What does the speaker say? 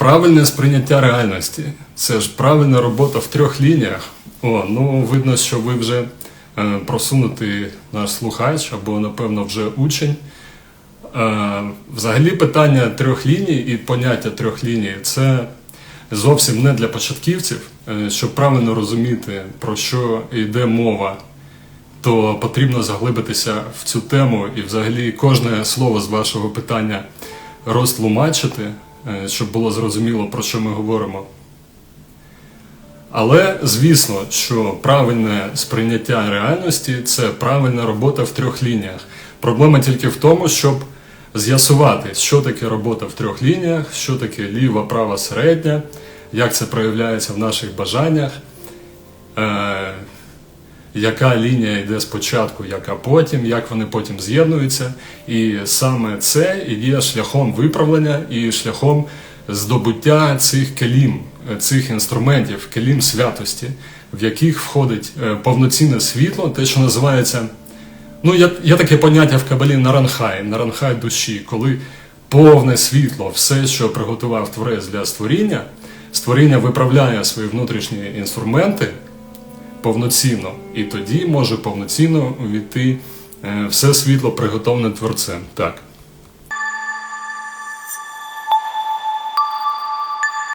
Правильне сприйняття реальності. Це ж правильна робота в трьох лініях. О, ну видно, що ви вже е, просунутий наш слухач або, напевно, вже учень. Е, взагалі питання трьох ліній і поняття трьох ліній це зовсім не для початківців. Е, щоб правильно розуміти, про що йде мова, то потрібно заглибитися в цю тему і взагалі кожне слово з вашого питання розтлумачити, щоб було зрозуміло, про що ми говоримо. Але звісно, що правильне сприйняття реальності це правильна робота в трьох лініях. Проблема тільки в тому, щоб з'ясувати, що таке робота в трьох лініях, що таке ліва, права, середня, як це проявляється в наших бажаннях, е, яка лінія йде спочатку, яка потім, як вони потім з'єднуються. І саме це є шляхом виправлення і шляхом здобуття цих келім, цих інструментів, келім святості, в яких входить е, повноцінне світло, те, що називається. Ну, є, є таке поняття в Кабалі наранхай, наранхай душі, коли повне світло, все, що приготував творець для створіння, створіння виправляє свої внутрішні інструменти повноцінно, і тоді може повноцінно увійти е, все світло, приготовлене творцем. Так.